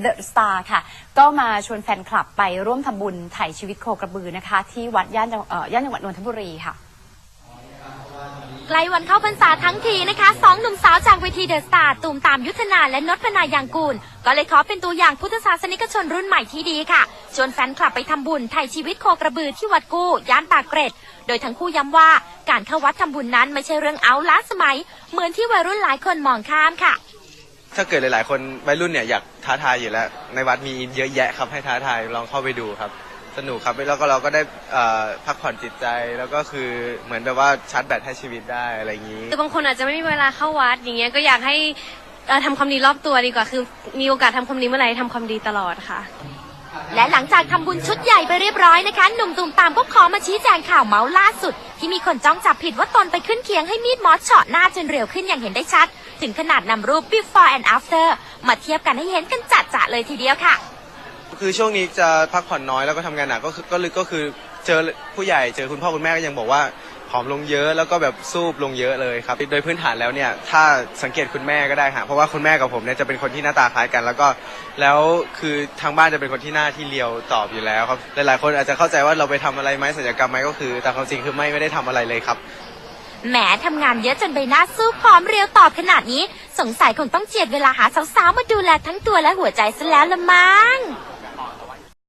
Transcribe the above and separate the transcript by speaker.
Speaker 1: เดอะสตาร์ค่ะ ก็มาชวนแฟนคลับไปร่วมทำบุญไถ่ชีวิตโคกระบือนะคะ ที่วัดย่านจังเอ่อย่านจังหวัดนนทบุรีค่ะ
Speaker 2: ใกล้วันเข้าพรรษาทั้งทีนะคะสองหนุ่มสาวจากเวทีเดอะสตาร์ตูมตามยุทธนาและนพนายางกูล ก็เลยขอเป็นตัวอย่างพุทธศาสนิกชนรุ่นใหม่ที่ดีค่ะ ชวนแฟนคลับไปทำบุญไถ่ชีวิตโคกระบือที่วัดกู้ย่านปากเกร็ด โดยทั้งคู่ย้ำว่าการเข้าวัดทำบุญนั้นไม่ใช่เรื่องเอาล้าสมัย เหมือนที่วัยรุ่นหลายคนมองข้ามค่ะ
Speaker 3: ถ้าเกิดหลาย ๆ คนวัยรุ่นเนี่ยอยากท้าทายอยู่แล้ว ในวัดมีเยอะแยะครับให้ท้าทายลองเข้าไปดูครับ สนุกครับแล้วก็เราก็ได้เอ่อพักผ่อนจิตใจแล้วก็คือเหมือนแบบว่าชาร์จแบตให้ชีวิตได้อะไรอย่างนี้
Speaker 4: คือบางคนอาจจะไม่มีเวลาเข้าวัดอย่างเงี้ยก็อยากให้เอ่อทำความดีรอบตัวดีกว่า คือมีโอกาสทำความดีเมื่อไหร่ทำความดีตลอดค่ะ
Speaker 2: และหลังจากทำบุญชุดใหญ่ไปเรียบร้อยนะคะ หนุ่มตูมตามก็ขอมาชี้แจงข่าวเมาส์ล่าสุด ที่มีคนจ้องจับผิดว่าตนไปขึ้นเคียงให้มีดมอสเฉาะหน้าจนเร็วขึ้นอย่างเห็นได้ชัด ถึงขนาดนำรูป before and after มาเทียบกันให้เห็นกันจัดๆเลยทีเดียวค่ะ
Speaker 3: คือช่วงนี้จะพักผ่อนน้อยแล้วก็ทำงานหนักก็คือก็เลยก็คือเจอผู้ใหญ่เจอคุณพ่อคุณแม่ก็ยังบอกว่า ผอมลงเยอะแล้วก็แบบซูบลงเยอะเลยครับโดยพื้นฐานแล้วเนี่ยถ้าสังเกตคุณแม่ก็ได้ฮะเพราะว่าคุณแม่กับผมเนี่ยจะเป็นคนที่หน้าตาคล้ายกัน แล้วก็แล้วคือทางบ้านจะเป็นคนที่หน้าที่เลียวตอบอยู่แล้วครับหลายๆ คนอาจจะเข้าใจว่าเราไปทำอะไรไหมศัลยกรรมไหมก็คือ แต่ความจริงคือไม่ไม่ได้ทำอะไรเลยครับ
Speaker 2: แหมทำงานเยอะจนใบหน้าสู้พร้อมเรียวตอบขนาดนี้ สงสัยคงต้องเจียดเวลาหาสาวๆมาดูแลทั้งตัวและหัวใจซะแล้วละมั้ง